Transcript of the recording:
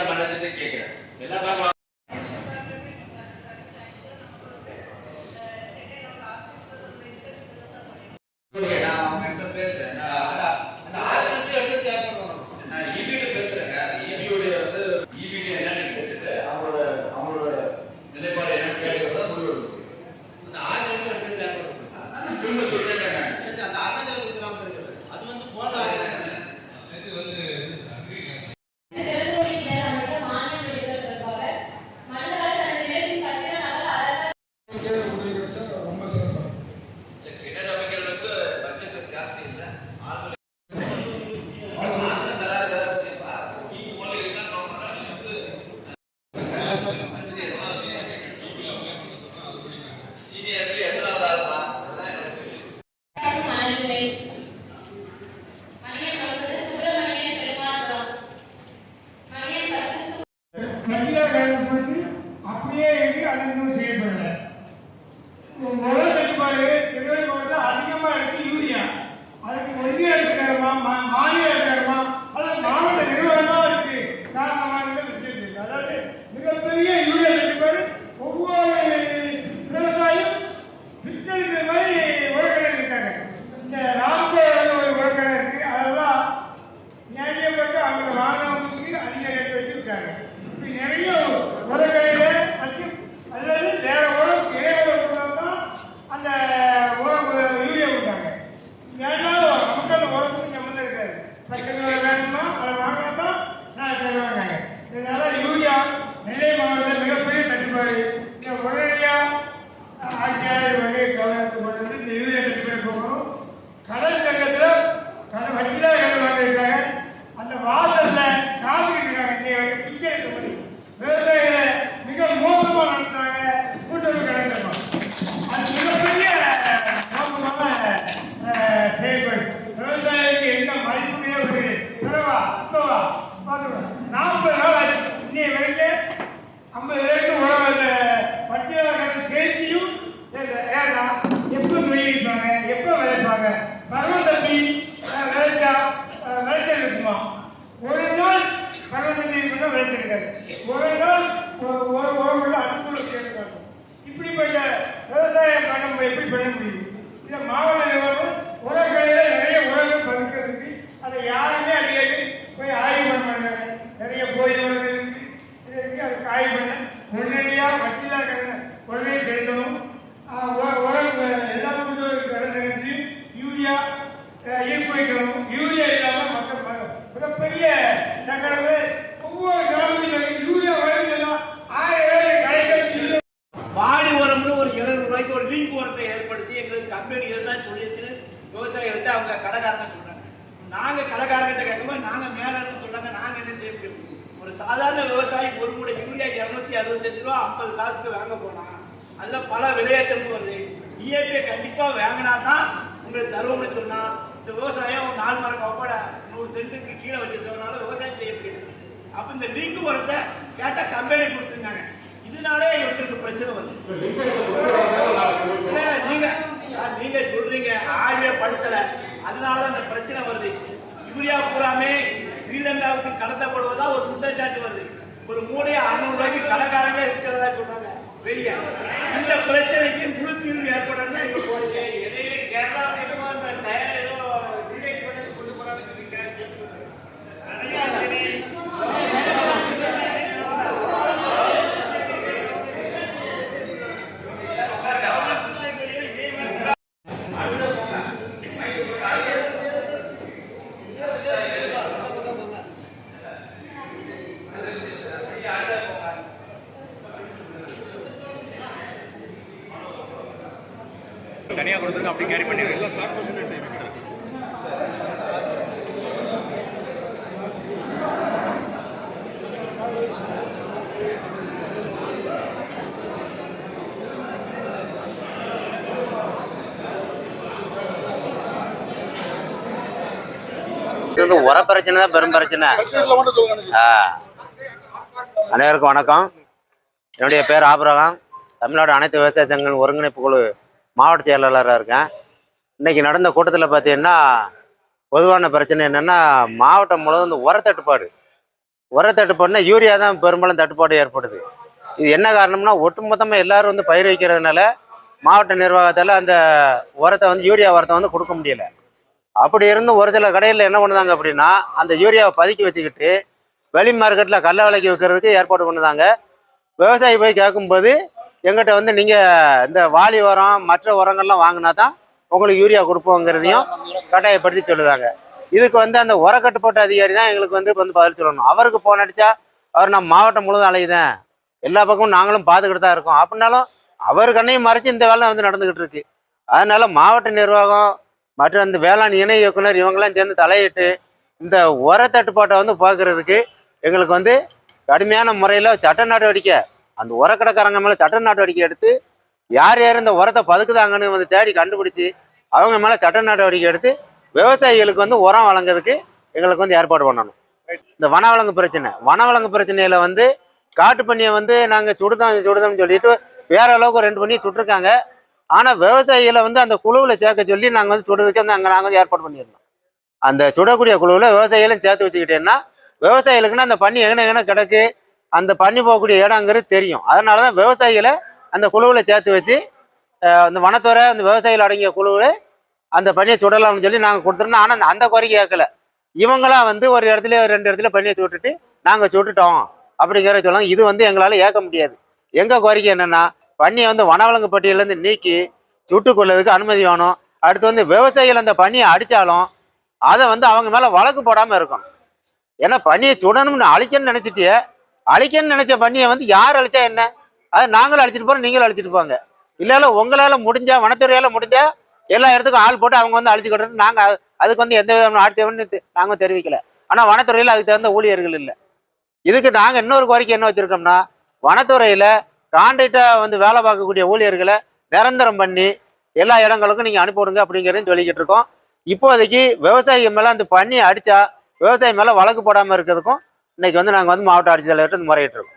எல்லாரும் மனதிட்டு கேட்கிறேன் எல்லாரும் But அம்பு யூரியா ஈர்ப்பிக்கணும் யூரியா இல்லாமல் மக்கள் மிகப்பெரிய தகவல் ஒவ்வொரு கிராமத்திலும் யூரியா வழங்கலாம் ஆயிரம் கடைகள் வாடி உரம்னு ஒரு எழுநூறு ரூபாய்க்கு ஒரு லிங்க் உரத்தை ஏற்படுத்தி எங்களுக்கு கம்பெனி இருந்தால் சொல்லிட்டு விவசாயிகள்கிட்ட அவங்க கடைக்காரங்க சொல்றாங்க. நாங்கள் கடைக்காரங்கிட்ட கேட்கும்போது நாங்கள் மேலே இருந்து சொல்றாங்க நாங்கள் என்ன செய்ய முடியும்? ஒரு சாதாரண விவசாயி ஒரு கூட யூரியா இரநூத்தி அறுபத்தஞ்சு ரூபா ஐம்பது காசுக்கு வாங்க போனா அதில் பல விளையாட்டுகள் வருது இஎஃப்ஏ கண்டிப்பாக வாங்கினா தான் உங்களுக்கு தருவோம்னு சொன்னால் இந்த விவசாயம் நாலு மரம் கவப்பாட நூறு சென்ட்டுக்கு கீழே வச்சிருக்கிறதுனால விவசாயம் செய்ய முடியாது. அப்போ இந்த லிங்க் உரத்தை கேட்டால் கம்பெனி கொடுத்துருந்தாங்க. இதனாலே எங்களுக்கு பிரச்சனை வருது. நீங்க நீங்க சொல்றீங்க. ஆய்வே படுத்தல. அதனாலதான் இந்த பிரச்சனை வருது. யூரியா பூராமே ஸ்ரீலங்காவுக்கு கடத்தப்படுவதா ஒரு குற்றச்சாட்டு வருது. ஒரு மூணு அறுநூறு ரூபாய்க்கு கடைக்காரங்க இருக்கிறதா சொல்றாங்க. வெளியே. இந்த பிரச்சனைக்கு முழு தீர்வு ஏற்படணும் இப்ப கோரிக்கை. தனியாக கொடுத்துருங்க அப்படி கேரி பண்ணிடுங்க. வந்து உர பிரச்சனை தான் பெரும் பிரச்சனை. அனைவருக்கும் வணக்கம். என்னுடைய பேர் ஆபரகம். தமிழ்நாடு அனைத்து விவசாய சங்கங்கள் ஒருங்கிணைப்பு குழு மாவட்ட செயலாளராக இருக்கேன். இன்றைக்கி நடந்த கூட்டத்தில் பார்த்தீங்கன்னா பொதுவான பிரச்சனை என்னென்னா மாவட்டம் முழுவதும் இந்த உர தட்டுப்பாடு உர தட்டுப்பாடுனா யூரியா தான் பெரும்பாலும் தட்டுப்பாடு ஏற்படுது. இது என்ன காரணம்னா ஒட்டுமொத்தமாக எல்லாரும் வந்து பயிர் வைக்கிறதுனால மாவட்ட நிர்வாகத்தால் அந்த உரத்தை வந்து யூரியா உரத்தை வந்து கொடுக்க முடியலை. அப்படி இருந்து ஒரு சில கடையில் என்ன பண்ணுதாங்க அப்படின்னா அந்த யூரியாவை பதுக்கி வச்சுக்கிட்டு வெளி மார்க்கெட்டில் கல்ல விலைக்கு விற்கிறதுக்கு ஏற்பாடு பண்ணுதாங்க விவசாயி போய் கேட்கும்போது எங்கிட்ட வந்து நீங்கள் இந்த வாலி உரம் மற்ற உரங்கள்லாம் வாங்கினா தான் உங்களுக்கு யூரியா கொடுப்போங்கிறதையும் கட்டாயப்படுத்தி சொல்லுதாங்க. இதுக்கு வந்து அந்த உர கட்டுப்பாட்டு அதிகாரி தான் எங்களுக்கு வந்து வந்து பதில் சொல்லணும். அவருக்கு போன் அடித்தா அவர் நான் மாவட்டம் முழுவதும் அலையுதேன் எல்லா பக்கமும் நாங்களும் பார்த்துக்கிட்டு தான் இருக்கோம். அப்படின்னாலும் அவர் கண்ணையும் மறைச்சு இந்த வேலை வந்து நடந்துக்கிட்டு இருக்கு. அதனால மாவட்ட நிர்வாகம் மற்றும் அந்த வேளாண் இணை இயக்குனர் இவங்கெல்லாம் சேர்ந்து தலையிட்டு இந்த உர தட்டுப்பாட்டை வந்து பார்க்கறதுக்கு எங்களுக்கு வந்து கடுமையான முறையில் சட்ட நடவடிக்கை அந்த உரக்கடைக்காரங்க மேலே சட்ட நடவடிக்கை எடுத்து யார் யார் இந்த உரத்தை பதுக்குதாங்கன்னு வந்து தேடி கண்டுபிடிச்சி அவங்க மேலே சட்ட நடவடிக்கை எடுத்து விவசாயிகளுக்கு வந்து உரம் வழங்குறதுக்கு எங்களுக்கு வந்து ஏற்பாடு பண்ணணும். இந்த வனவிலங்கு பிரச்சனை. வனவிலங்கு பிரச்சனையில் வந்து காட்டு பண்ணியை வந்து நாங்கள் சுடுதோம் சுடுதோம்னு சொல்லிட்டு வேற அளவுக்கு ரெண்டு பண்ணி சுட்டிருக்காங்க. ஆனால் விவசாயிகளை வந்து அந்த குழுவில் சேர்க்க சொல்லி நாங்கள் வந்து சுடுறதுக்கு வந்து அங்கே நாங்கள் வந்து ஏற்பாடு பண்ணியிருந்தோம். அந்த சுடக்கூடிய குழுவில் விவசாயிகளும் சேர்த்து வச்சுக்கிட்டேன்னா விவசாயிகளுக்குன்னா அந்த பண்ணி எங்கே எங்கே கிடக்கு அந்த பண்ணி போகக்கூடிய இடங்கிறது தெரியும். அதனால தான் விவசாயிகளை அந்த குழுவில் சேர்த்து வச்சு அந்த வனத்துறை அந்த விவசாயிகள் அடங்கிய குழுவில் அந்த பணியை சுடலாம்னு சொல்லி நாங்கள் கொடுத்துருந்தோம். ஆனால் அந்த கோரிக்கை கேட்கல. இவங்களாம் வந்து ஒரு இடத்துல ஒரு ரெண்டு இடத்துல பண்ணியை சுட்டுட்டு நாங்கள் சுட்டுட்டோம் அப்படிங்கிற சொல்லலாம் இது வந்து எங்களால் ஏற்க முடியாது. எங்கள் கோரிக்கை என்னென்னா பண்ணியை வந்து வனவிலங்கு பட்டியலேருந்து நீக்கி சுட்டு கொள்றதுக்கு அனுமதி வேணும். அடுத்து வந்து விவசாயிகள் அந்த பனியை அடித்தாலும் அதை வந்து அவங்க மேலே வழக்கு போடாமல் இருக்கணும். ஏன்னா பனியை சுடணும்னு அழிக்கணும்னு நினச்சிட்டே அழிக்கணும்னு நினச்ச பண்ணியை வந்து யார் அழிச்சா என்ன? அதை நாங்களும் அழிச்சிட்டு போகிறோம் நீங்களும் அழிச்சிட்டு போங்க. இல்லைல்ல உங்களால் முடிஞ்சா வனத்துறையால் முடிஞ்சா எல்லா இடத்துக்கும் ஆள் போட்டு அவங்க வந்து அழிச்சுக்கிட்டு நாங்கள் அதுக்கு வந்து எந்த விதமான ஆட்சேபம்னு நாங்கள் தெரிவிக்கல. ஆனால் வனத்துறையில் அதுக்கு தகுந்த ஊழியர்கள் இல்லை. இதுக்கு நாங்கள் இன்னொரு கோரிக்கை என்ன வச்சுருக்கோம்னா வனத்துறையில் கான்ட்ராக்டாக வந்து வேலை பார்க்கக்கூடிய ஊழியர்களை நிரந்தரம் பண்ணி எல்லா இடங்களுக்கும் நீங்கள் அனுப்பிவிடுங்க அப்படிங்கிறதையும் சொல்லிக்கிட்டு இருக்கோம். இப்போதைக்கு விவசாயிகள் மேலே அந்த பண்ணி அடித்தா விவசாயி மேலே வழக்கு போடாமல் இருக்கிறதுக்கும் இன்னைக்கு வந்து நாங்கள் வந்து மாவட்ட ஆட்சித்தலைவர்கிட்ட முறையிட்டு இருக்கோம்